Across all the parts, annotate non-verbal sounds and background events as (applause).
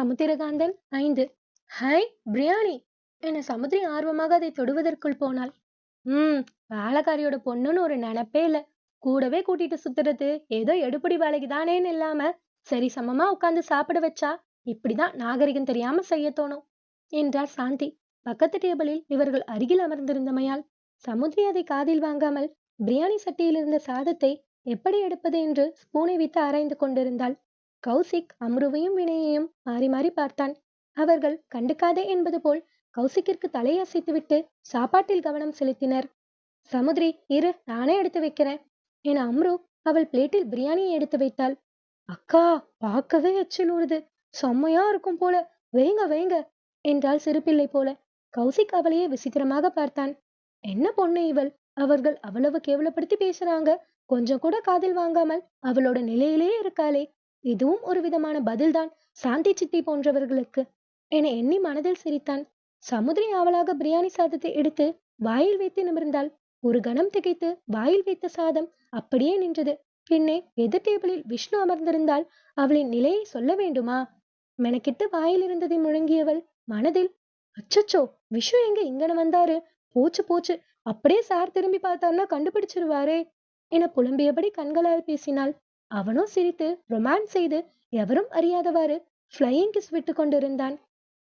சமுத்திரகாந்தன் ஐந்து. ஹை பிரியாணி! என சமுத்திரி ஆர்வமாக அதை தொடுவதற்குள் போனாள். ம் வேலைக்காரியோட பொண்ணுன்னு ஒரு நினைப்பே இல்ல. கூடவே கூட்டிட்டு சுத்துறது ஏதோ எடுபடி வேலைக்கு தானேன்னு இல்லாம சரி சமமா உட்கார்ந்து சாப்பிட வச்சா இப்படிதான் நாகரிகம் தெரியாம செய்ய தோணும் என்றார் சாந்தி. பக்கத்து டேபிளில் இவர்கள் அருகில் அமர்ந்திருந்தமையால் சமுத்திரி அதை காதில் வாங்காமல் பிரியாணி சட்டியில் இருந்த சாதத்தை எப்படி எடுப்பது என்று ஸ்பூனை வைத்து ஆராய்ந்து கொண்டிருந்தாள். கௌசிக் அம்ருவையும் வினயையும் மாறி மாறி பார்த்தான். அவர்கள் கண்டுக்காதே என்பது போல் கௌசிக்கிற்கு தலையசைத்துவிட்டு சாப்பாட்டில் கவனம் செலுத்தினர். சமுதிரி இரு நானே எடுத்து வைக்கிறேன் என அம்ரு அவள் பிளேட்டில் பிரியாணியை எடுத்து வைத்தாள். அக்கா பார்க்கவே எச்சில் ஊறுது. செம்மையா இருக்கும் போல. வைங்க வைங்க என்றாள் சிறுபிள்ளை போல. கௌசிக் அவளையே விசித்திரமாக பார்த்தான். என்ன பொண்ணு இவள்? அவர்கள் அவ்வளவு கேவலப்படுத்தி பேசுறாங்க. கொஞ்சம் கூட காதில் வாங்காமல் அவளோட நிலையிலே இருக்காளே. இதுவும் ஒரு விதமான பதில்தான். சாந்தி சித்தி போன்றவர்களுக்கு. என எண்ணி மனதில் சிரித்தான். சமுதிரி ஆவலாக பிரியாணி சாதத்தை எடுத்து வாயில் வைத்து நிமிர்ந்தாள். ஒரு கணம் திகைத்து வாயில் வைத்த சாதம் அப்படியே நின்றது. பின்னே எதிர் டேபிளில் விஷ்ணு அமர்ந்திருந்தால் அவளின் நிலையை சொல்ல வேண்டுமா? மெனக்கிட்டு வாயில் இருந்ததை முழங்கியவள் மனதில் அச்சச்சோ விஷ்ணு எங்க இங்கன வந்தாரு? போச்சு போச்சு. அப்படியே சார் திரும்பி பார்த்தாருன்னா கண்டுபிடிச்சிருவாரே. என புலம்பியபடி கண்களால் பேசினாள். அவனும் சிரித்து ரொமான்ஸ் செய்து எவரும் அறியாதவாறு ஃப்ளையிங் கிஸ் விட்டு கொண்டிருந்தான்.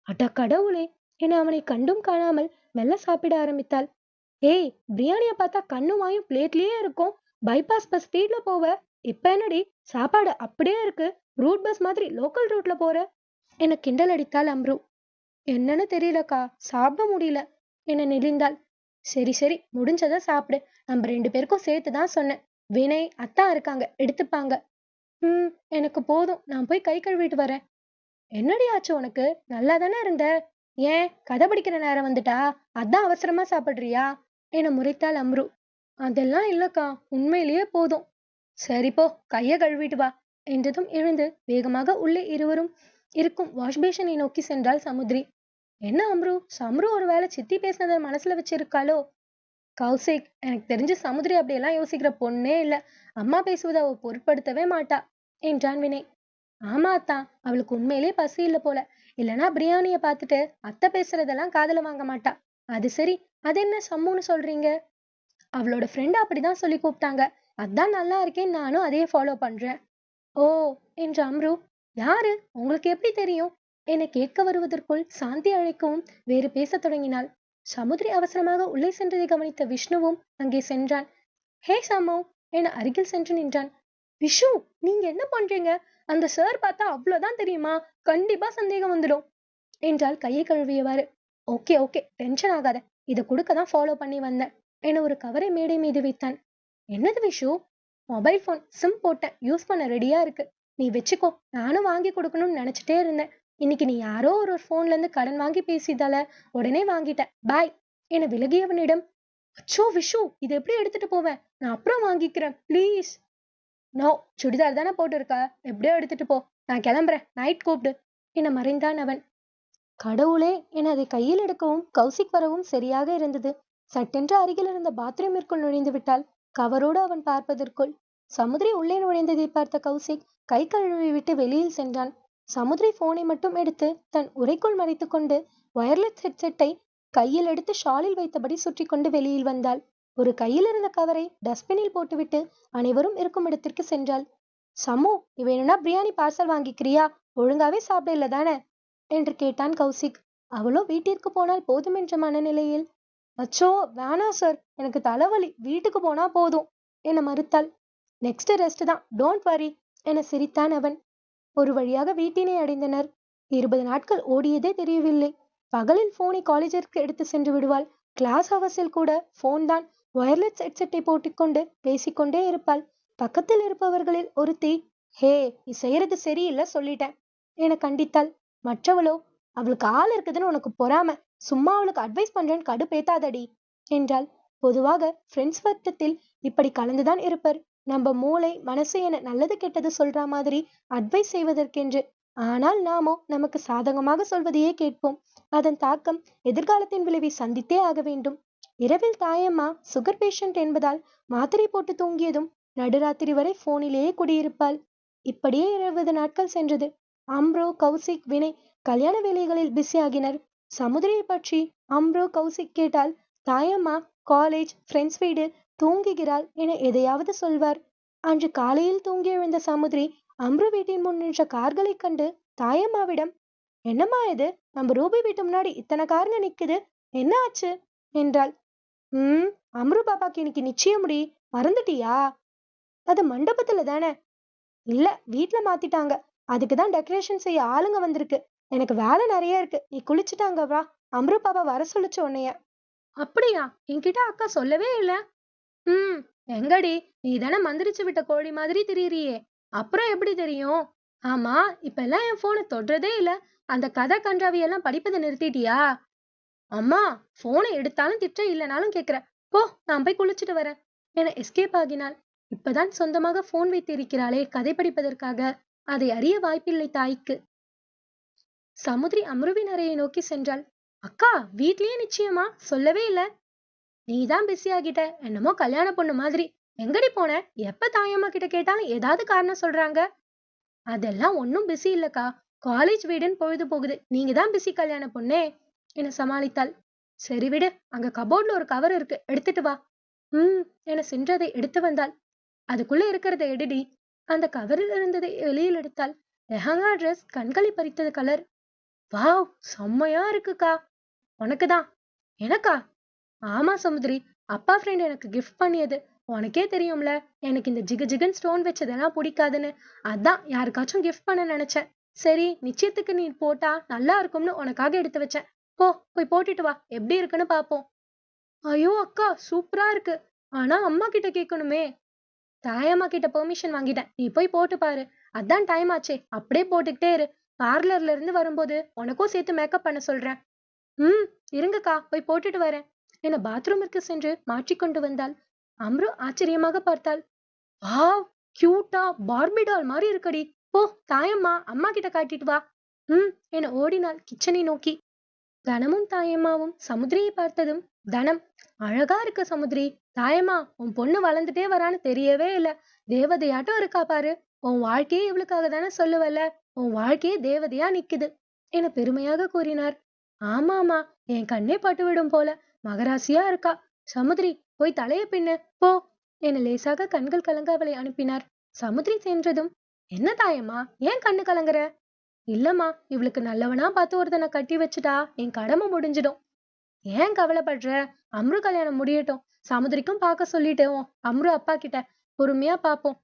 அட கடவுளே! என அவனை கண்டும் காணாமல் மெல்ல சாப்பிட ஆரம்பித்தாள். ஏய் பிரியாணியை பார்த்தா கண்ணு வாயும் பிளேட்லயே இருக்கும். பைபாஸ் பஸ் ஸ்பீட்ல போவ. இப்ப என்னடி? சாப்பாடு அப்படியே இருக்கு. ரூட் பஸ் மாதிரி லோக்கல் ரூட்ல போற. என கிண்டல் அடித்தாள் அம்ரு. என்னன்னு தெரியலக்கா சாப்பிட முடியல. என நெளிந்தாள் சரி சரி முடிஞ்சதை சாப்பிடு. நம்ம ரெண்டு பேருக்கும் சேர்த்து தான் சொன்னேன். வினய் அத்தா இருக்காங்க. எடுத்துப்பாங்க. ம் எனக்கு போதும். நான் போய் கை கழுவிட்டு வரேன். என்னடி ஆச்சு உனக்கு? நல்லா தானே இருந்த? ஏன்? கதை படிக்கிற நேரம் வந்துட்டா? அதான் அவசரமா சாப்பிடுறியா? என முறைத்தாள் அம்ரு. அதெல்லாம் இல்லக்கா. உண்மையிலேயே போதும். சரி போ. கைய கழுவிட்டு வா. என்றதும் எழுந்து வேகமாக உள்ளே இருவரும் இருக்கும் வாஷ் பேஷனை நோக்கி சென்றாள் சமுத்ரி. என்ன அம்ரு? சம்ரு ஒருவேளை சித்தி பேசினதை மனசுல வச்சிருக்காளோ? கௌசிக் எனக்கு தெரிஞ்சு சமுத்திரி அப்படியெல்லாம் யோசிக்கிற பொண்ணே இல்லை. அம்மா பேசுவதை அவள் பொருட்படுத்தவே மாட்டா என்றான் வினய். ஆமா அவளுக்கு உண்மையிலே பசி இல்லை போல. இல்லைன்னா பிரியாணியை பார்த்துட்டு அத்தை பேசுறதெல்லாம் காதல வாங்க மாட்டா. அது சரி அது என்ன சம்முன்னு சொல்றீங்க? அவளோட ஃப்ரெண்ட் அப்படிதான் சொல்லி கூப்பிட்டாங்க. அதான் நல்லா இருக்கேன் நானும் அதையே ஃபாலோ பண்றேன். ஓ என்று அம்ரு. யாரு? உங்களுக்கு எப்படி தெரியும்? என கேட்க வருவதற்குள் சாந்தி அழைக்கவும் வேறு பேசத் தொடங்கினாள். சமுத்திரி அவசரமாக உள்ளே சென்றதை கவனித்த விஷ்ணுவும் அங்கே சென்றான். ஹே சமு! என அருகில் சென்று நின்றான். விஷு நீங்க என்ன பண்றீங்க? அந்த சார் பார்த்தா அவ்வளவுதான் தெரியுமா? கண்டிப்பா சந்தேகம் வந்துடும். என்றால் கையை கழுவியவாறு. ஓகே ஓகே டென்ஷன் ஆகாத. இதை கொடுக்க தான் ஃபாலோ பண்ணி வந்தேன் என ஒரு கவரை மேடை மீது வைத்தான். என்னது விஷு மொபைல் ஃபோன் சிம் போட்டேன். யூஸ் பண்ண ரெடியா இருக்கு. நீ வச்சுக்கோ. நானும் வாங்கி கொடுக்கணும்னு நினைச்சிட்டே இருந்தேன். இன்னைக்கு நீ யாரோ ஒரு ஃபோன்ல இருந்து கடன் வாங்கி பேசியதால உடனே வாங்கிட்டேன். பாய் என விலகியவனிடம் அச்சோ விஷு இது எப்படி எடுத்துட்டு போவேன் நான் அப்புறம் வாங்கிக்கிறேன். ப்ளீஸ் நோ சுடிதார் தானே போட்டிருக்க? எப்படியோ எடுத்துட்டு போ. நான் கிளம்புறேன். நைட் கூப்பிடு. என மறைந்தான் அவன். கடவுளே என அதை கையில் எடுக்கவும் கௌசிக் வரவும் சரியாக இருந்தது. சட்டென்று அருகில் இருந்த பாத்ரூமிற்குள் நுழைந்து விட்டால் கவரோடு அவன் பார்ப்பதற்குள் சமுதிரி உள்ளே நுழைந்ததை பார்த்த கௌசிக் கை கழுவி விட்டு வெளியில் சென்றான். சமுதிரி போனை மட்டும் எடுத்து தன் உரைக்குள் மறைத்துக்கொண்டு ஒயர்லெஸ் ஹெட்செட்டை கையில் எடுத்து ஷாலில் வைத்தபடி சுற்றி கொண்டு வெளியில் வந்தாள். ஒரு கையில் இருந்த கவரை டஸ்ட்பினில் போட்டுவிட்டு அனைவரும் இருக்கும் இடத்திற்கு சென்றாள். சமு வேணும்னா பிரியாணி பார்சல் வாங்கிக்கிறியா? ஒழுங்காவே சாப்பிட இல்லை தானே? என்று கேட்டான் கௌசிக். அவளோ வீட்டிற்கு போனால் போதும் என்ற மனநிலையில். அச்சோ வேணா சார் எனக்கு தலைவலி. வீட்டுக்கு போனா போதும் என மறுத்தாள். நெக்ஸ்ட் ரெஸ்ட் தான். டோன்ட் வரி என சிரித்தான் அவன். ஒரு வழியாக வீட்டினை அடைந்தனர். இருபது நாட்கள் ஓடியதே தெரியவில்லை. பகலில் போனை காலேஜிற்கு எடுத்து சென்று விடுவாள். கிளாஸ் ஹவர்ஸில் கூட போன் தான் ஒயர்லெஸ் ஹெட்செட்டை போட்டுக்கொண்டு பேசிக்கொண்டே இருப்பாள். பக்கத்தில் இருப்பவர்களில் ஒருத்தி ஹே நீ செய்யறது சரியில்லை சொல்லிட்டேன். என கண்டித்தாள். மற்றவளோ அவளுக்கு ஆள் இருக்குதுன்னு உனக்கு பொறாம. சும்மா அவளுக்கு அட்வைஸ் பண்றேன்னு கடுப்பேத்தாதடி என்றாள். பொதுவாக ஃப்ரெண்ட்ஸ் வட்டத்தில் இப்படி கலந்துதான் இருப்பர். நம்ம மூளை மனசு என நல்லது கெட்டது சொல்ற மாதிரி அட்வைஸ் செய்வதற்கென்று. ஆனால் நாமோ நமக்கு சாதகமாக சொல்வதையே கேட்போம். அதன் தாக்கம் எதிர்காலத்தின் விளைவை சந்தித்தே ஆக வேண்டும். இரவில் தாயம்மா சுகர் பேஷண்ட் என்பதால் மாத்திரை போட்டு தூங்கியதும் நடுராத்திரி வரை போனிலேயே குடியிருப்பாள். இப்படியே இருபது நாட்கள் சென்றது. அம்ரோ கௌசிக் வினை கல்யாண வேலைகளில் பிஸியாகினர் சமுதிரியை பற்றி அம்ரோ கௌசிக் கேட்டால் தாயம்மா காலேஜ் ஃப்ரெண்ட்ஸ் வீடு தூங்குகிறாள் என எதையாவது சொல்வார். அன்று காலையில் தூங்கி எழுந்த சமுதிரி அம்ரு வீட்டின் முன் நின்ற கார்களை கண்டு தாயம்மாவிடம் என்னம்மா இது? நம்ம ரூபி வீட்டு முன்னாடி இத்தனை காருங்க நிக்குது என்ன ஆச்சு? என்றாள். ம் அம்ரு பாப்பாக்கு இன்னைக்கு நிச்சயமுடி மறந்துட்டியா? அது மண்டபத்துல தானே. இல்ல வீட்டுல மாத்திட்டாங்க. அதுக்கு தான் டெக்கரேஷன் செய்ய ஆளுங்க வந்திருக்கு. எனக்கு வேலை நிறைய இருக்கு. நீ குளிச்சுட்டாங்க வா. அம்ரு பாப்பா வர சொல்லுச்சு உன்னைய. அப்படியா? என்கிட்ட அக்கா சொல்லவே இல்லை. ம் எங்கடி? நீ தானே மந்திரிச்சு விட்ட கோழி மாதிரி தெரியறியே. அப்புறம் எப்படி தெரியும்? ஆமா இப்ப எல்லாம் என் போனை தொடுறதே இல்ல. அந்த கதை கன்றாவியெல்லாம் படிப்பதை நிறுத்திட்டியா? அம்மா போனை எடுத்தாலும் திட்ட இல்லைனாலும் கேக்குற. போ நான் போய் குளிச்சுட்டு வரேன் என எஸ்கேப் ஆகினாள். இப்பதான் சொந்தமாக போன் வைத்திருக்கிறாளே கதை படிப்பதற்காக. அதை அறிய வாய்ப்பில்லை தாய்க்கு. சமுதிரி அமருவின் அறையை நோக்கி சென்றாள். அக்கா வீட்லயே நிச்சயமா? சொல்லவே இல்ல. நீதான் பிஸி ஆகிட்ட. என்னமோ கல்யாண பொண்ணு மாதிரி. எங்கடி போன? எப்ப தாயம்மா கிட்ட கேட்டாலும் ஏதாவது காரணம் சொல்றாங்க. அதெல்லாம் ஒன்னும் பிஸி இல்லக்கா. காலேஜ் வீடுன்னு பொழுது போகுது. நீங்க தான் பிஸி கல்யாண பொண்ணே. என சமாளித்தாள். சரி விடு. அங்க கபோர்ட்ல ஒரு கவர் இருக்கு. எடுத்துட்டு வா. ம் என சென்றதை எடுத்து வந்தாள். அதுக்குள்ள இருக்கிறத எடுடி. அந்த கவரில் இருந்ததை வெளியில் எடுத்தாள். லெஹங்கா ட்ரெஸ் கண்களை பறித்தது கலர் வாவ் செம்மையா இருக்குக்கா. உனக்குதான். எனக்கா? ஆமா சமுதிரி. அப்பா ஃப்ரெண்ட் எனக்கு கிஃப்ட் பண்ணியது. உனக்கே தெரியும்ல எனக்கு இந்த ஜிகு ஜிகன் ஸ்டோன் வச்சதெல்லாம் பிடிக்காதுன்னு. அதான் யாருக்காச்சும் கிஃப்ட் பண்ண நினைச்சேன். சரி நிச்சயத்துக்கு நீ போட்டா நல்லா இருக்கும்னு உனக்காக எடுத்து வச்சேன். போ போய் போட்டுட்டு வா. எப்படி இருக்குன்னு பாப்போம். ஐயோ அக்கா சூப்பரா இருக்கு. ஆனா அம்மா கிட்ட கேட்கணுமே. தாயம்மா கிட்ட பெர்மிஷன் வாங்கிட்டேன். நீ போய் போட்டு பாரு. அதான் டைம் ஆச்சே. அப்படியே போட்டுக்கிட்டே இரு. பார்லர்ல இருந்து வரும்போது உனக்கும் சேர்த்து மேக்கப் பண்ண சொல்றேன். ம் இருங்கக்கா போய் போட்டுட்டு வரேன். என பாத்ரூமிற்கு சென்று மாற்றிக்கொண்டு வந்தாள். அம்ரு ஆச்சரியமாக பார்த்தாள். வாவ் கியூட்டா பார்பிடால் மாதிரி இருக்கடி. போ தாயம்மா அம்மா கிட்ட காட்டிட்டு வா. ம் என ஓடினாள் கிச்சனை நோக்கி. தனமும் தாயம்மாவும் சமுதிரியை பார்த்ததும் தனம் அழகா இருக்க சமுதிரி. தாயம்மா உன் பொண்ணு வளர்ந்துட்டே வரான்னு தெரியவே இல்ல. தேவதையாட்டம் இருக்கா பாரு. உன் வாழ்க்கையே இவளுக்காக தானே சொல்லுவல்ல. உன் வாழ்க்கையே தேவதையா நிக்குது. என பெருமையாக கூறினார். ஆமாமா என் கண்ணே பட்டுவிடும் போல. மகராசியா இருக்கா? சமுதிரி போய் தலைய பின்னு போ. என லேசாக கண்கள் கலங்க அவளை அனுப்பினார். சமுதிரி சென்றதும் என்ன தாயம்மா ஏன் கண்ணு கலங்குற? இல்லம்மா இவளுக்கு நல்லவனா பார்த்து ஒருத்தனை கட்டி வச்சுட்டா என் கடமை முடிஞ்சிடும். ஏன் கவலைப்படுற? அம்ரு கல்யாணம் முடியட்டும். சமுதிரிக்கும் பார்க்க சொல்லிட்டோம் அம்ரு அப்பா கிட்ட பொறுமையா பாப்போம்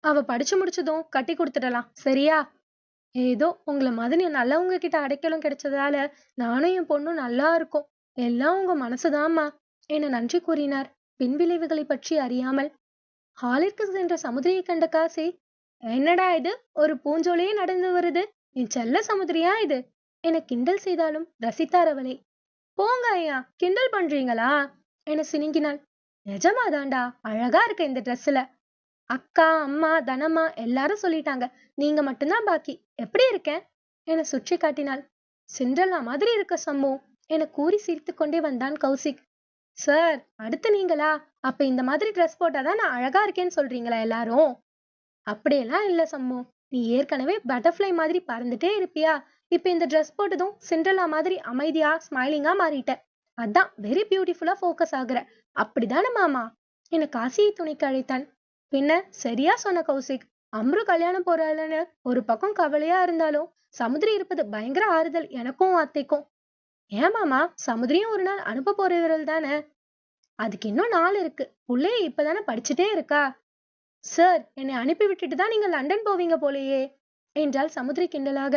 அவ படிச்சு முடிச்சதும் கட்டி கொடுத்துடலாம். சரியா? ஏதோ உங்களை மாதிரி நல்லவங்க கிட்ட அடைக்கலம் கிடைச்சதால நானும் என் பொண்ணும் நல்லா இருக்கும். எல்லாம் உங்க மனசுதாம்மா என நன்றி கூறினார். பின்விளைவுகளை பற்றி அறியாமல். ஹாலிற்கு சென்ற சமுதிரியை கண்ட காசி என்னடா இது? ஒரு பூஞ்சோலையே நடந்து வருது. என் செல்ல சமுதிரியா இது? என கிண்டல் செய்தாலும் ரசித்தார் அவளை. போங்க ஐயா கிண்டல் பண்றீங்களா? என சினுங்கினாள். நிஜமாதாண்டா அழகா இருக்க இந்த ட்ரெஸ்ல. அக்கா அம்மா தனம்மா எல்லாரும் சொல்லிட்டாங்க. நீங்க மட்டும்தான் பாக்கி. எப்படி இருக்கேன் என சுற்றி காட்டினாள் சிண்ட்ரல்லா மாதிரி இருக்க சம்பவம். என கூறி சிரித்து கொண்டே வந்தான் கௌசிக். சார் அடுத்து நீங்களா? அப்ப இந்த மாதிரி ட்ரெஸ் போட்டாதான் நான் அழகா இருக்கேன்னு சொல்றீங்களா எல்லாரும்? அப்படியெல்லாம் இல்ல சம்மு. நீ ஏற்கனவே பட்டர்ஃப்ளை மாதிரி பறந்துட்டே இருப்பியா? இப்ப இந்த ட்ரெஸ் போட்டதும் சிண்ட்ரல்லா மாதிரி அமைதியா ஸ்மைலிங்கா மாறிட்ட. அதான் வெரி பியூட்டிஃபுல்லா ஃபோக்கஸ் ஆகுற. அப்படிதானே மாமா? என காசியை துணைக்கு அழைத்தான். பின்ன சரியா சொன்ன கௌசிக். அம்ரு கல்யாணம் போறாளன்னு ஒரு பக்கம் கவலையா இருந்தாலும் சமுதிரி இருப்பது பயங்கர ஆறுதல் எனக்கும் அத்தைக்கும் ஏன் மாமா? சமுதிரியும் ஒரு நாள் அனுப்ப போறவர்கள் தானே? அதுக்கு இன்னும் நாள் இருக்கு. புள்ளைய இப்பதானே படிச்சுட்டே இருக்கா? சார் என்னை அனுப்பி விட்டுட்டு தான் நீங்க லண்டன் போவீங்க போலயே என்றாள் சமுதிரி கிண்டலாக.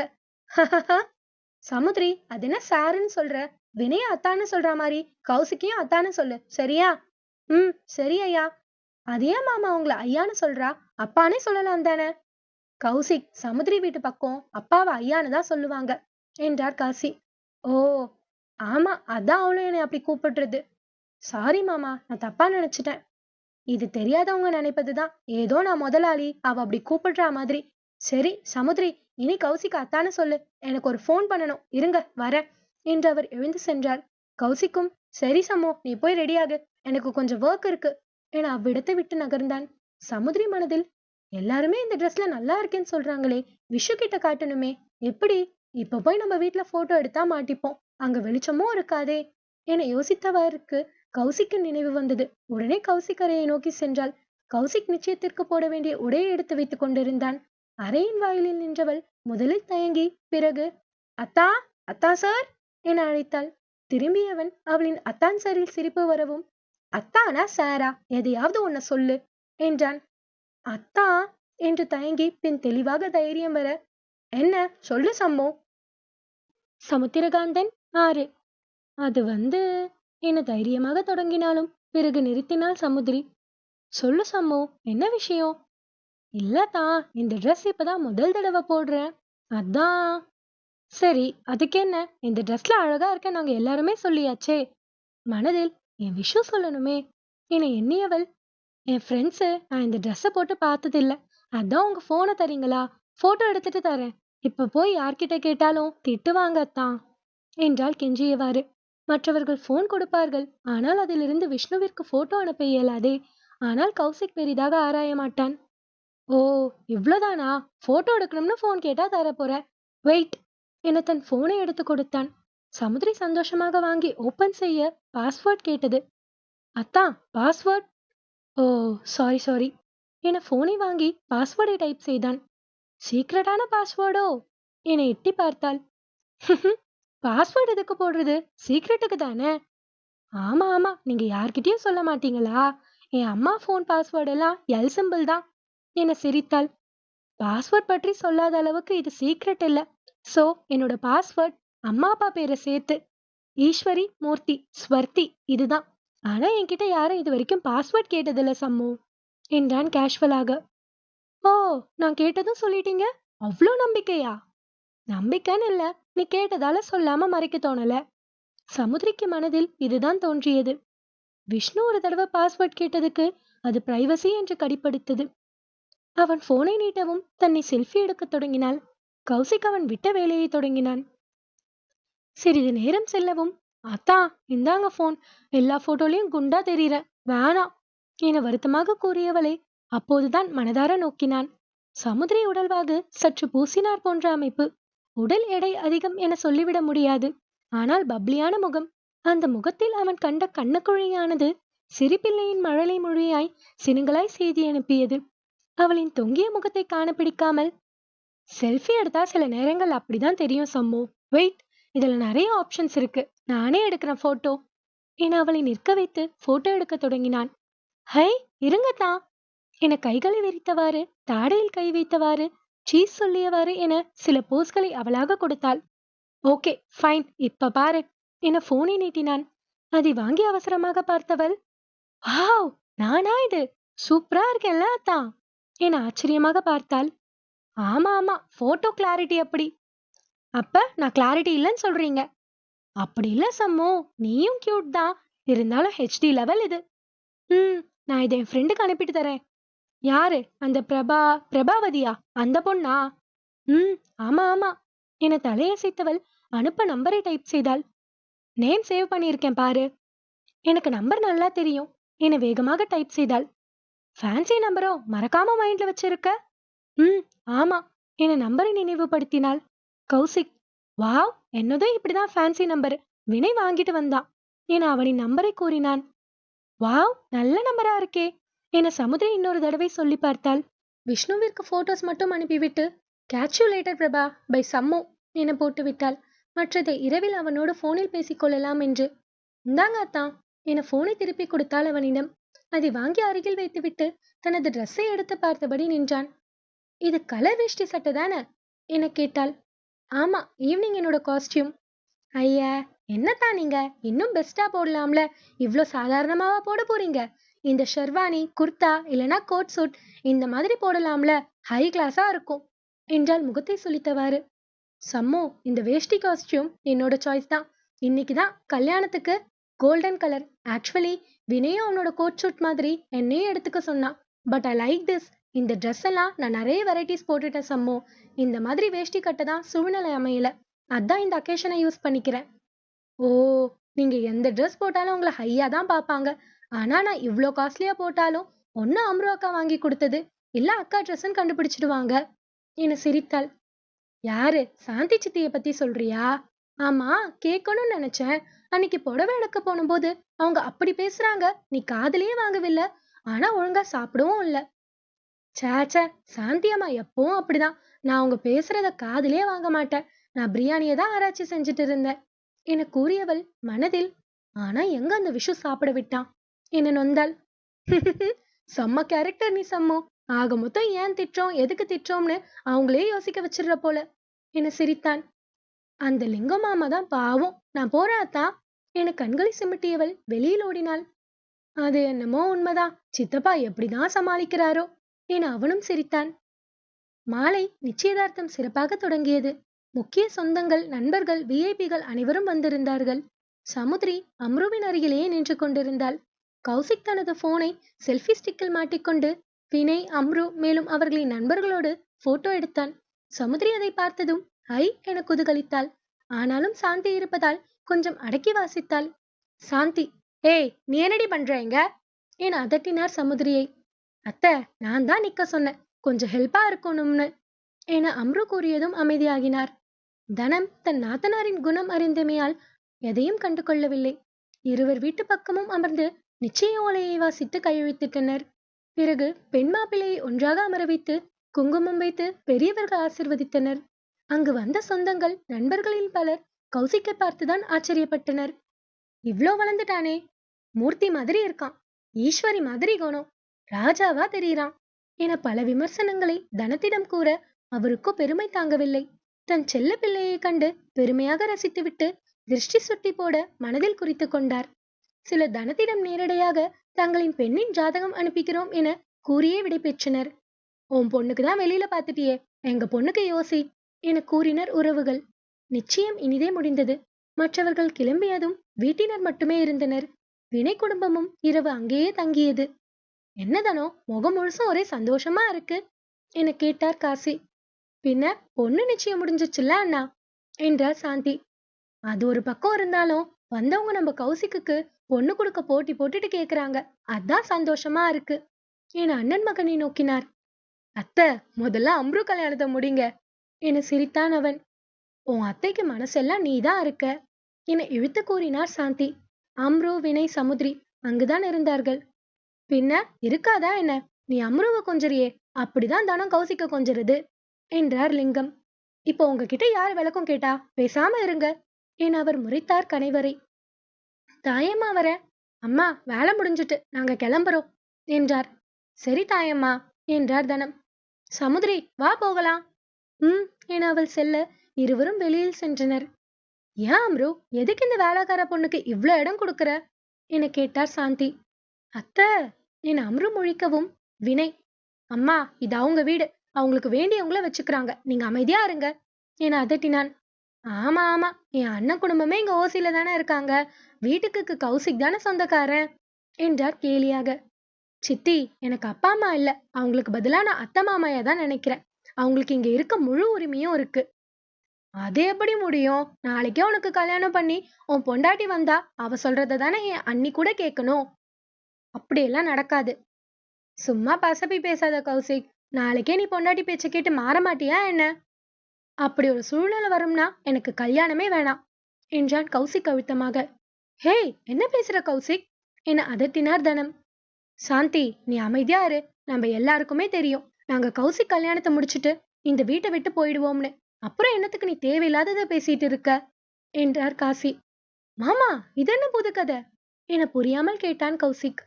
சமுதிரி அது என்ன சாருன்னு சொல்ற? வினய அத்தான்னு சொல்ற மாதிரி கௌசிக்கையும் அத்தான்னு சொல்லு. சரியா? ம் சரி ஐயா. அது ஏன் மாமா உங்களை ஐயான்னு சொல்றா? அப்பானே சொல்லலாம் தானே? கௌசிக் சமுதிரி வீட்டு பக்கம் அப்பாவை ஐயான்னு தான் சொல்லுவாங்க என்றார் காசி. ஓ ஆமா அதான் அவளும் என்னை அப்படி கூப்பிடுறது. சாரி மாமா நான் தப்பா நினைச்சிட்டேன். இது தெரியாதவங்க நினைப்பதுதான். ஏதோ நான் முதலாளி அவ அப்படி கூப்பிடுறா மாதிரி. சரி சமுதிரி இனி கௌசிக் அத்தானு சொல்லு. எனக்கு ஒரு ஃபோன் பண்ணணும். இருங்க வரேன். என்று அவர் எழுந்து சென்றார். கௌசிக்கும் சரி சமோ நீ போய் ரெடியாகு எனக்கு கொஞ்சம் ஒர்க் இருக்கு. என அவ்விடத்தை விட்டு நகர்ந்தான். சமுதிரி மனதில் எல்லாருமே இந்த ட்ரெஸ்ல நல்லா இருக்கேன்னு சொல்றாங்களே. விஷு கிட்ட காட்டணுமே. எப்படி? இப்ப போய் நம்ம வீட்டுல போட்டோ எடுத்தா மாட்டிப்போம். அங்க வெளிச்சமும் இருக்காதே என யோசித்தவருக்கு கௌசிக்கு நினைவு வந்தது. உடனே கௌசிக் அறையை நோக்கி சென்றாள். கௌசிக் நிச்சயத்திற்கு போட வேண்டிய உடையை எடுத்து வைத்துக் கொண்டிருந்தான். அறையின் வாயிலில் நின்றவள் முதலில் தயங்கி பிறகு அத்தா அத்தா சார் என அழைத்தாள். திரும்பியவன் அவளின் அத்தான் சாரில் சிரிப்பு வரவும் அத்தானா சாரா? எதையாவது உன்னை சொல்லு என்றான். அத்தா என்று தயங்கி பின் தெளிவாக தைரியம் வர என்ன? சொல்லு சம்மோ. சமுத்திரகாந்தன் ஆறு. அது வந்து என தைரியமாக தொடங்கினாலும் பிறகு நிறுத்தினாள் சமுத்திரி சொல்லு சம்மு என்ன விஷயம்? இல்லத்தா இந்த ட்ரெஸ் இப்பதான் முதல் தடவை போடுறேன். அதான். சரி அதுக்கு என்ன? இந்த ட்ரெஸ்ல அழகா இருக்க நாங்க எல்லாருமே சொல்லியாச்சே. மனதில் என் விஷு சொல்லணுமே. என எண்ணியவள். என் ஃப்ரெண்ட்ஸு நான் இந்த ட்ரெஸ்ஸை போட்டு பார்த்ததில்ல. அதான் உங்க ஃபோனை தரீங்களா? ஃபோட்டோ எடுத்துட்டு தரேன். இப்ப போய் யார்கிட்ட கேட்டாலும் திட்டுவாங்க என்றாள் என்றால் கெஞ்சியவாறு. மற்றவர்கள் ஃபோன் கொடுப்பார்கள். ஆனால் அதிலிருந்து விஷ்ணுவிற்கு போட்டோ அனுப்ப இயலாதே. ஆனால் கௌசிக் பெரிதாக ஆராய மாட்டான். ஓ இவ்வளோதானா போட்டோ எடுக்கணும்னு ஃபோன் கேட்டா தரப்போற. வெயிட் என தன் போனை எடுத்து கொடுத்தான். சமுத்திரி சந்தோஷமாக வாங்கி ஓபன் செய்ய பாஸ்வேர்ட் கேட்டது. அத்தான் பாஸ்வேர்ட் ஓ சாரி சாரி என போனை வாங்கி பாஸ்வேர்டை டைப் செய்தான். சீக்ரெட்டான பாஸ்வேர்டோ என எட்டி பார்த்தாள். பாஸ்வேர்டு எதுக்கு போடுறது? சீக்ரெட்டுக்கு தானே? ஆமா ஆமா. நீங்க யார்கிட்டயும் சொல்ல மாட்டீங்களா? என் அம்மா ஃபோன் பாஸ்வேர்டு எல்லாம் எல் சிம்பிள் தான். என சிரித்தாள். பாஸ்வேர்ட் பற்றி சொல்லாத அளவுக்கு இது சீக்ரெட் இல்ல. சோ என்னோட பாஸ்வேர்ட் அம்மா அப்பா பேரை சேர்த்து ஈஸ்வரி மூர்த்தி ஸ்வர்த்தி இதுதான். ஆனா என்கிட்ட யாரும் இது வரைக்கும் பாஸ்வேர்ட் கேட்டதில்ல சம்மு. என்றான் கேஷுவலாக. ஓ நான் கேட்டதும் சொல்லிட்டீங்க? அவ்வளோ நம்பிக்கையா? நம்பிக்கைன்னு இல்லை. நீ கேட்டதால சொல்லாம மறைக்க தோணல. சமுத்திரிக்கு மனதில் இதுதான் தோன்றியது. விஷ்ணு ஒரு தடவை பாஸ்வேர்ட் கேட்டதுக்கு அது பிரைவசி என்று கடிப்படுத்தது. அவன் போனை நீட்டவும் தன்னை செல்ஃபி எடுக்க தொடங்கினாள். கௌசிக் அவன் விட்ட வேலையை தொடங்கினான். சிறிது நேரம் செல்லவும் அத்தா இந்தாங்க போன் எல்லா போட்டோலையும் குண்டா தெரியற. வேணாம் என வருத்தமாக கூறியவளை அப்போதுதான் மனதார நோக்கினான். சமுதிரி உடல்வாகு சற்று பூசினார் போன்ற அமைப்பு. உடல் எடை அதிகம் என சொல்லிவிட முடியாது. ஆனால் பப்ளியான முகம். அந்த முகத்தில் அவன் கண்ட கண்ணக்குழியானது சிரிப்பிள்ளையின் மழலை மொழியாய் சினுங்களாய் செய்தி அனுப்பியது. அவளின் தொங்கிய முகத்தை காண பிடிக்காமல் செல்ஃபி எடுத்தா சில நேரங்கள் அப்படிதான் தெரியும் சம்மு. வெயிட் இதுல நிறைய ஆப்ஷன்ஸ் இருக்கு. நானே எடுக்கிறேன் போட்டோ என அவளை நிற்க வைத்து போட்டோ எடுக்க தொடங்கினான். ஹை இருங்கத்தான் என கைகளை விரித்தவாறு தாடையில் கை வைத்தவாறு சீஸ் சொல்லியவாறு என சில போஸ்களை அவளாக கொடுத்தாள். ஓகே ஃபைன் இப்ப பாரு என போனை நீட்டினான். அதை வாங்கி அவசரமாக பார்த்தவள்? வாவ்! நானா இது? சூப்பரா இருக்கேன்ல அத்தான் என ஆச்சரியமாக பார்த்தாள். ஆமா ஆமா. போட்டோ கிளாரிட்டி அப்படி. அப்ப நான் கிளாரிட்டி இல்லைன்னு சொல்றீங்க? அப்படி இல்ல சம்மோ. நீயும் கியூட் தான். இருந்தாலும் ஹெச்டி லெவல் இது. ம் நான் இதை என் ஃப்ரெண்டுக்கு அனுப்பிட்டு தரேன். யாரு? அந்த பிரபா பிரபாவதியா? அந்த பொண்ணா? ம் ஆமா ஆமா. என தலையசைத்தவள் அனுப்ப நம்பரை டைப் செய்தாள். நேம் சேவ் பண்ணியிருக்கேன் பாரு. எனக்கு நம்பர் நல்லா தெரியும். என வேகமாக டைப் செய்தாள். ஃபேன்சி நம்பரோ மறக்காம மைண்ட்ல வச்சிருக்க? ம் ஆமா. என நம்பரை நினைவுபடுத்தினாள். கௌசிக் வாவ் என்னதோ இப்படிதான் ஃபேன்சி நம்பர் வினை வாங்கிட்டு வந்தான். என அவனின் நம்பரை கூறினான். வாவ் நல்ல நம்பரா இருக்கே. என சமுதிரி இன்னொரு தடவை சொல்லி பார்த்தாள். விஷ்ணுவிற்கு போட்டோஸ் மட்டும் அனுப்பிவிட்டு catch later Prabha bye Sammu என போட்டு விட்டாள். மற்றதை இரவில் அவனோடு போனில் பேசிக்கொள்ளலாம் என்று. இந்தாங்க அத்தான் என போனை திருப்பி கொடுத்தாள் அவனிடம். அதை வாங்கி அருகில் வைத்துவிட்டு தனது ட்ரெஸ்ஸை எடுத்து பார்த்தபடி நின்றான். இது கலர் வேஷ்டி சட்டை தானே? என கேட்டாள். ஆமா ஈவினிங் என்னோட காஸ்டியூம் ஐயா என்னத்தான் நீங்க? இன்னும் பெஸ்டா போடலாம்ல. இவ்வளோ சாதாரணமாவா போட போறீங்க? இந்த ஷெர்வானி குர்தா இல்லனா கோட் சூட் இந்த மாதிரி போடலாம்ல. ஹை கிளாஸா இருக்கும். என்றால் முகத்தை சுளித்தவாறு. சம்மு இந்த வேஷ்டி காஸ்டியூம் என்னோட சாய்ஸ் தான். இன்னைக்கு தான் கல்யாணத்துக்கு கோல்டன் கலர் ஆக்சுவலி வினயும் அவனோட கோட் சூட் மாதிரி என்னையும் எடுத்துக்க சொன்னான். பட் ஐ லைக் திஸ் இந்த ட்ரெஸ் எல்லாம் நான் நிறைய வெரைட்டிஸ் போட்டுட்டேன் சம்மு. இந்த மாதிரி வேஷ்டி கட்ட தான் சூழ்நிலை அமையல. அதான் இந்த அக்கேஷனை யூஸ் பண்ணிக்கிறேன். ஓ நீங்க எந்த ட்ரெஸ் போட்டாலும் உங்களை ஹையா தான் பார்ப்பாங்க. ஆனா நான் இவ்வளோ காஸ்ட்லியா போட்டாலும் ஒன்னு அம்ரு அக்கா வாங்கி கொடுத்தது. இல்ல அக்கா ட்ரெஸ்ன்னு கண்டுபிடிச்சிடுவாங்க. என சிரித்தாள். யாரு? சாந்தி சித்திய பத்தி சொல்றியா? ஆமா கேட்கணும்னு நினைச்சேன். அன்னைக்கு புடவை எடுக்க போனபோது அவங்க அப்படி பேசுறாங்க. நீ காதுலயே வாங்கவில்லை. ஆனா ஒழுங்கா சாப்பிடவும் இல்ல. சேச்சே சாந்தி அம்மா எப்பவும் அப்படிதான். நான் அவங்க பேசுறத காதலே வாங்க மாட்டேன். நான் பிரியாணியை தான் ஆராய்ச்சி செஞ்சுட்டு இருந்தேன். என கூறியவள் மனதில் ஆனா எங்க அந்த விஷு சாப்பிட விட்டான்? என்ன நொந்தாள் (laughs) செம்ம கேரக்டர் நீ சம்மு. ஆக மொத்தம் ஏன் திட்டோம் எதுக்கு திட்டோம்னு அவங்களே யோசிக்க வச்சிடுற போல. என சிரித்தான். அந்த லிங்கம் மாமா தான் பாவம். நான் போறாத்தா என கண்களை சிமிட்டியவள் வெளியில் ஓடினாள். அது என்னமோ உண்மைதான். சித்தப்பா எப்படிதான் சமாளிக்கிறாரோ? என அவனும் சிரித்தான். மாலை நிச்சயதார்த்தம் சிறப்பாக தொடங்கியது. முக்கிய சொந்தங்கள் நண்பர்கள் விஐபிகள் அனைவரும் வந்திருந்தார்கள். சமுத்ரி அம்ருவின் அருகிலேயே நின்று கொண்டிருந்தாள். கௌசிக் தனது போனை செல்ஃபி ஸ்டிக்கில் மாட்டிக்கொண்டு வினய் அம்ரு மேலும் அவர்களின் நண்பர்களோடு போட்டோ எடுத்தான். சமுத்ரி அதை பார்த்ததும் ஐ என குதுகலித்தாள். ஆனாலும் சாந்தி இருப்பதால் கொஞ்சம் அடக்கி வாசித்தாள். சாந்தி ஏய் நீ என்னடி பண்ற இங்க? என அதட்டினார் சமுதிரியை. அத்தை நான் தான் நிக்க சொன்னேன். கொஞ்சம் ஹெல்ப்பா இருக்கணும்னு. என அம்ரு கூறியதும் அமைதியாகினார். தனம் தன் நாத்தனாரின் குணம் அறிந்தமையால் எதையும் கண்டு கொள்ளவில்லை இருவர் வீட்டு பக்கமும் அமர்ந்து நிச்சய ஓலையை வாசித்து கையெழுத்திட்டனர் பிறகு பெண் மாப்பிள்ளையை ஒன்றாக அமர வைத்து குங்குமம் வைத்து பெரியவர்கள் ஆசிர்வதித்தனர். அங்கு வந்த சொந்தங்கள் நண்பர்களில் பலர் கௌசிக்கை பார்த்துதான் ஆச்சரியப்பட்டனர். இவ்ளோ வளர்ந்துட்டானே? மூர்த்தி மாதிரி இருக்கான். ஈஸ்வரி மாதிரி குணம். ராஜாவா தெரியறான். என பல விமர்சனங்களை தனத்திடம் கூற அவருக்கோ பெருமை தாங்கவில்லை. தன் செல்ல பிள்ளையை கண்டு பெருமையாக ரசித்துவிட்டு திருஷ்டி சுட்டி போட மனதில் குறித்து கொண்டார். சில தனத்திடம் நேரடியாக தங்களின் பெண்ணின் ஜாதகம் அனுப்பிக்கிறோம் என கூறியே விடை பெற்றனர் உன் பொண்ணுக்கு தான் வெளியில பாத்துட்டியே எங்க பொண்ணுக்கு யோசி என கூறினர் உறவுகள். நிச்சயம் இனிதே முடிந்தது. மற்றவர்கள் கிளம்பியதும் வீட்டினர் மட்டுமே இருந்தனர். வினை குடும்பமும் இரவு அங்கேயே தங்கியது. என்னதானோ முகம் முழுசும் ஒரே சந்தோஷமா இருக்கு என கேட்டார் காசி. பின்ன பொண்ணு நிச்சயம் முடிஞ்சிச்சுல்ல அண்ணா? என்றார் சாந்தி. அது ஒரு பக்கம் இருந்தாலும் வந்தவங்க நம்ம கௌசிக்கு பொண்ணு கொடுக்க போட்டி போட்டுட்டு கேக்குறாங்க. அதான் சந்தோஷமா இருக்கு. என் அண்ணன் மகனை நோக்கினார். அத்தை முதல்ல அம்ரு கல்யாணத்தை முடிங்க. என சிரித்தான் அவன். உன் அத்தைக்கு மனசெல்லாம் நீதான் இருக்க. என இழுத்து கூறினார் சாந்தி. அம்ரு வினை சமுத்ரி அங்குதான் இருந்தார்கள். பின்ன இருக்காதா என்ன? நீ அம்ருவை கொஞ்சறியே. அப்படிதான் தனம் கௌசிக்க கொஞ்சறது என்றார் லிங்கம். இப்போ உங்ககிட்ட யார் விளக்கம் கேட்டா? பேசாம இருங்க. என அவர் முறைத்தார் கனைவரை தாயம்மா வர. அம்மா வேலை முடிஞ்சிட்டு நாங்க கிளம்புறோம் என்றார். சரி தாயம்மா என்றார் தனம். சமுதிரி வா போகலாம். ம் என அவள் செல்ல இருவரும் வெளியில் சென்றனர். ஏன் அம்ரு எதுக்கு இந்த வேலைக்கார பொண்ணுக்கு இவ்ளோ இடம் கொடுக்கற? என கேட்டார் சாந்தி. அத்த என் அம்ரு முழிக்கவும் வினை. அம்மா இது அவங்க வீடு அவங்களுக்கு வேண்டியவங்கள வச்சுக்கிறாங்க நீங்க அமைதியா இருங்க என அதட்டினான். ஆமா ஆமா. என் அண்ணன் குடும்பமே இங்க ஓசியில தானே இருக்காங்க. வீட்டுக்கு கௌசிக் தானே சொந்தக்காரன்? என்றார் கேலியாக. சித்தி எனக்கு அப்பா அம்மா இல்ல. அவங்களுக்கு பதிலா நான் அத்தை மாமாயா தான் நினைக்கிறேன். அவங்களுக்கு இங்க இருக்க முழு உரிமையும் இருக்கு. அது எப்படி முடியும்? நாளைக்கே உனக்கு கல்யாணம் பண்ணி உன் பொண்டாட்டி வந்தா அவ சொல்றத தானே என் அண்ணி கூட கேட்கணும் அப்படியெல்லாம் நடக்காது. சும்மா பசப்பி பேசாத கௌசிக். நாளைக்கே நீ பொண்டாட்டி பேச்ச கேட்டு மாற மாட்டியா என்ன? அப்படி ஒரு சூழ்நிலை வரும்னா எனக்கு கல்யாணமே வேணாம் என்றான் கௌசிக் அழுத்தமாக. ஹேய் என்ன பேசுற கௌசிக்? என அதட்டினார் தனம். சாந்தி நீ அமைதியா இரு. நம்ம எல்லாருக்குமே தெரியும். நாங்க கௌசிக் கல்யாணத்தை முடிச்சிட்டு இந்த வீட்டை விட்டு போயிடுவோம்னு. அப்புறம் என்னத்துக்கு நீ தேவையில்லாததை பேசிட்டு இருக்க? என்றார் காசி. மாமா இது என்ன புது கதை? என புரியாமல் கேட்டான் கௌசிக்.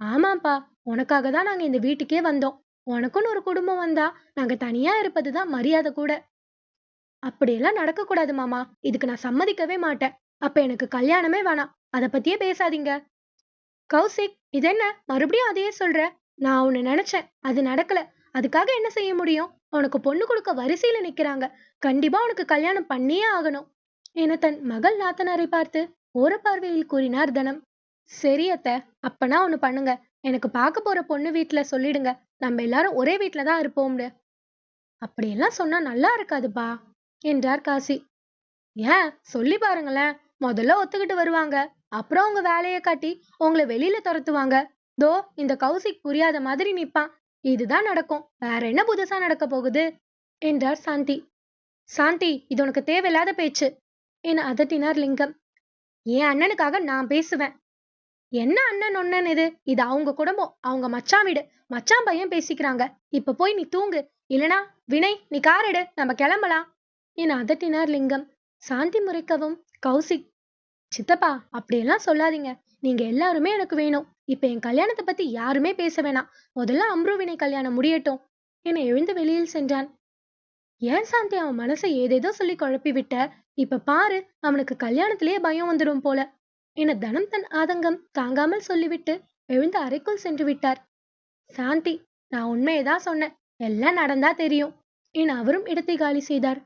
ஆமாப்பா உனக்காக தான் நாங்க இந்த வீட்டுக்கே வந்தோம். உனக்குன்னு ஒரு குடும்பம் வந்தா நாங்க தனியா இருப்பதுதான் மரியாதை கூட. அப்படியெல்லாம் நடக்க கூடாது மாமா. இதுக்கு நான் சம்மதிக்கவே மாட்டேன். அப்ப எனக்கு கல்யாணமே வேணாம். அத பத்தியே பேசாதீங்க. கௌசிக் இதென்ன மறுபடியும் அதையே சொல்ற? நான் உன்னை நினைச்சேன். அது நடக்கல. அதுக்காக என்ன செய்ய முடியும்? உனக்கு பொண்ணு கொடுக்க வரிசையில நிக்கிறாங்க. கண்டிப்பா உனக்கு கல்யாணம் பண்ணியே ஆகணும். என தன் மகள் நாத்தனாரை பார்த்து ஒரு பார்வையில் கூறினார் தனம். சரி அத்த அப்பனா ஒண்ணு பண்ணுங்க. எனக்கு பார்க்க போற பொண்ணு வீட்டுல சொல்லிடுங்க. நம்ம எல்லாரும் ஒரே வீட்டுல தான் இருப்போம்னு. அப்படியெல்லாம் சொன்னா நல்லா இருக்காதுப்பா. என்றார் காசி. ஏன்? சொல்லி பாருங்களேன். முதல்ல ஒத்துக்கிட்டு வருவாங்க. அப்புறம் உங்க வேலையை காட்டி உங்களை வெளியில துரத்துவாங்க. தோ இந்த கௌசிக் புரியாத மாதிரி நிப்பான். இதுதான் நடக்கும். வேற என்ன புதுசா நடக்க போகுது? என்றார் சாந்தி. சாந்தி இது உனக்கு தேவையில்லாத பேச்சு. என அதட்டினார் லிங்கம். என் அண்ணனுக்காக நான் பேசுவேன். என்ன அண்ணன் ஒண்ணன் இது? இது அவங்க குடும்பம். அவங்க மச்சான் வீடு. மச்சான் பையன் பேசிக்கிறாங்க. இப்ப போய் நீ தூங்கு. இல்லனா வினய் நீ கார் எடு. நம்ம கிளம்பலாம். என அதட்டினார் லிங்கம். சாந்தி முறைக்கவும் கௌசிக் சித்தப்பா அப்படியெல்லாம் சொல்லாதீங்க. நீங்க எல்லாருமே எனக்கு வேணும். இப்ப என் கல்யாணத்தை பத்தி யாருமே பேச வேணாம். முதல்ல அம்ருவினை கல்யாணம் முடியட்டும். என எழுந்து வெளியில் சென்றான். ஏன் சாந்தி அவன் மனசை ஏதேதோ சொல்லி குழப்பி விட்ட இப்ப பாரு அவனுக்கு கல்யாணத்திலேயே பயம் வந்துடும் போல. என தனம் தன் ஆதங்கம் தாங்காமல் சொல்லிவிட்டு எழுந்து அறைக்குள் சென்று விட்டார். சாந்தி நான் உண்மையதான் சொன்னேன். எல்லாம் நடந்தா தெரியும். என அவரும் இடத்தை காலி செய்தார்.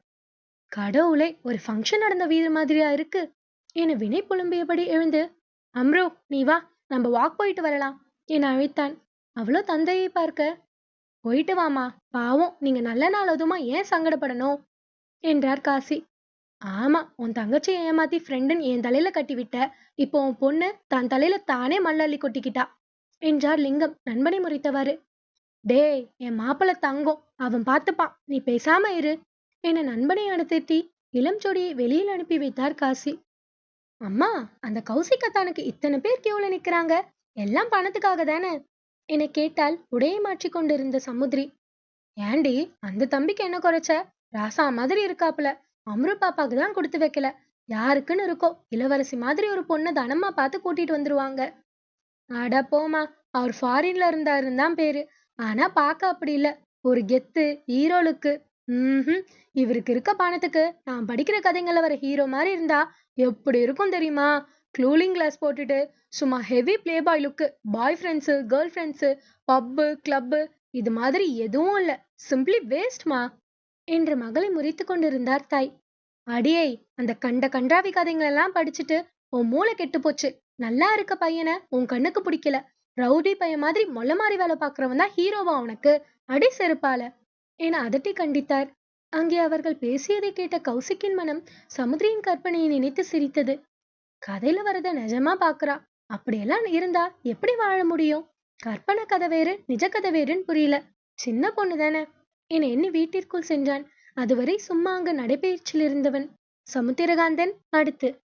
கடவுளே ஒரு ஃபங்க்ஷன் நடந்த வீடு மாதிரியா இருக்கு. என வினை புலம்பியபடி எழுந்து அம்ரு நீ வா நம்ம வாக் போயிட்டு வரலாம் என அழைத்தான். அவளோ தந்தையை பார்க்க? போயிட்டு வாமா பாவம் நீங்க நல்ல நாள் அதுமா ஏன் சங்கடப்படணும்? என்றார் காசி. ஆமா உன் தங்கச்சி ஏமாத்தி ஃப்ரெண்டுன்னு என் தலையில கட்டி விட்ட இப்போ உன் பொண்ணு தன் தலையில தானே மல்லள்ளி கொட்டிக்கிட்டா? என்றார் லிங்கம் நண்பனை முறைத்தவாறு. டேய் என் மாப்பிள்ள தங்கம் அவன் பார்த்துப்பான் நீ பேசாம இரு என நண்பனை அனுத்திட்டி இளம் ஜோடியை வெளியில் அனுப்பி வைத்தார் காசி. அம்மா அந்த கௌசிக்கத்தானுக்கு இத்தனை பேர் கியூல நிக்கிறாங்க? எல்லாம் பணத்துக்காக தானே? என கேட்டால் உடையை மாற்றி கொண்டிருந்த சமுத்ரி. ஏண்டி அந்த தம்பிக்கு என்ன குறைச்ச? ராசா மாதிரி இருக்காப்புல. அம்ரு பாப்பாக்கு தான் கொடுத்து வைக்கல. யாருக்குன்னு இருக்கோ இளவரசி மாதிரி ஒரு பொண்ணை தனமா பார்த்து கூட்டிட்டு வந்துருவாங்க. அட போமா அவர் ஃபாரின்ல இருந்தாருன்னு தான் பேரு. ஆனா பார்க்க அப்படி இல்ல. ஒரு கெத்து ஹீரோலுக்கு ம்ஹும். இவருக்கு இருக்க பணத்துக்கு நான் படிக்கிற கதைங்கள்ல வர ஹீரோ மாதிரி இருந்தா எப்படி இருக்கும் தெரியுமா? க்ளூலிங் கிளாஸ் போட்டுட்டு சும்மா heavy playboy look boyfriends girlfriends pub club இது மாதிரி எதுவும் இல்ல. சிம்பிளி வேஸ்ட்மா என்று மகளை முறைத்து கொண்டிருந்தார் தாய். அடியை அந்த கண்ட கன்றாவி கதைங்களெல்லாம் படிச்சுட்டு உன் மூளை கெட்டு போச்சு. நல்லா இருக்க பையனை உன் கண்ணுக்கு பிடிக்கல. ரவுடி பையன் மாதிரி மொல்ல மாதிரி வேலை பாக்குறவன் தான் ஹீரோவா உனக்கு. அடி செருப்பால. என அதட்டி கண்டித்தார். அங்கே அவர்கள் பேசியதை கேட்ட கௌசிக்கின் மனம் சமுத்திரியின் கற்பனையை நினைத்து சிரித்தது. கதையில வரத நிஜமா பாக்குறா. அப்படியெல்லாம் இருந்தா எப்படி வாழ முடியும்? கற்பனை கதை வேறு நிஜ கதை வேறுன்னு புரியல. சின்ன பொண்ணு தானே என எண்ணி வீட்டிற்குள் சென்றான். அதுவரை சும்மா அங்கு நடைபயிற்சியில் இருந்தவன். சமுத்திரகாந்தன் அடுத்து